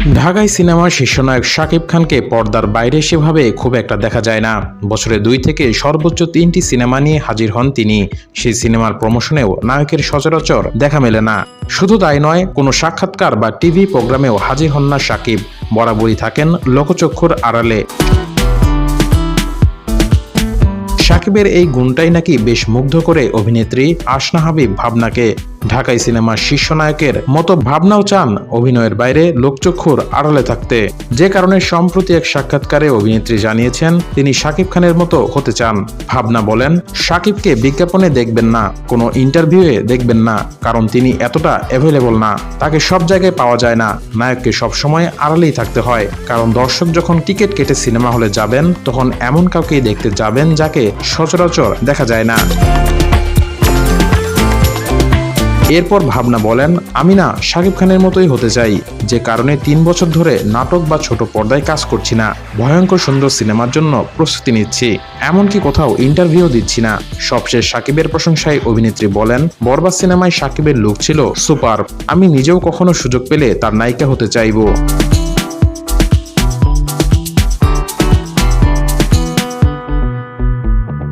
ঢাকায় সিনেমার শীর্ষনায়ক শাকিব খানকে পর্দার বাইরে সেভাবে খুব একটা দেখা যায় না। বছরে দুই থেকে সর্বোচ্চ তিনটি সিনেমা নিয়ে হাজির হন তিনি। সেই সিনেমার প্রমোশনেও নায়কের সচরাচর দেখা মেলে না। শুধু তাই নয়, কোনো সাক্ষাৎকার বা টিভি প্রোগ্রামেও হাজির হন না শাকিব। বরাবরই থাকেন লোকচক্ষুর আড়ালে। সাকিবের এই গুণটাই নাকি বেশ মুগ্ধ করে অভিনেত্রী আসনা হাবিব ভাবনাকে। ঢাকাই সিনেমার শীর্ষ নায়কের মতো ভাবনাও চান অভিনয়ের বাইরে লোকচক্ষুর আড়ালে থাকতে। যে কারণে সম্প্রতি এক সাক্ষাৎকারে অভিনেত্রী জানিয়েছেন, তিনি শাকিব খানের মতো হতে চান। ভাবনা বলেন, শাকিবকে বিজ্ঞাপনে দেখবেন না, কোনো ইন্টারভিউয়ে দেখবেন না, কারণ তিনি এতটা অ্যাভেলেবল না। তাকে সব জায়গায় পাওয়া যায় না। নায়ককে সবসময় আড়ালেই থাকতে হয়। কারণ দর্শক যখন টিকিট কেটে সিনেমা হলে যাবেন, তখন এমন কাউকেই দেখতে যাবেন যাকে সচরাচর দেখা যায় না। এরপর ভাবনা বলেন আমি না শাকিব খানের মতোই হতে চাই। যে কারণে তিন বছর ধরে নাটক বা ছোট পর্দায় কাজ করছি না। ভয়ঙ্কর সুন্দর সিনেমার জন্য প্রস্তুতি নিচ্ছি। এমনকি কোথাও ইন্টারভিউ দিচ্ছি না। সবশেষ সাকিবের প্রশংসায় অভিনেত্রী বলেন, বরবাদ সিনেমায় সাকিবের লুক ছিল সুপার। আমি নিজেও কখনো সুযোগ পেলে তার নায়িকা হতে চাইব।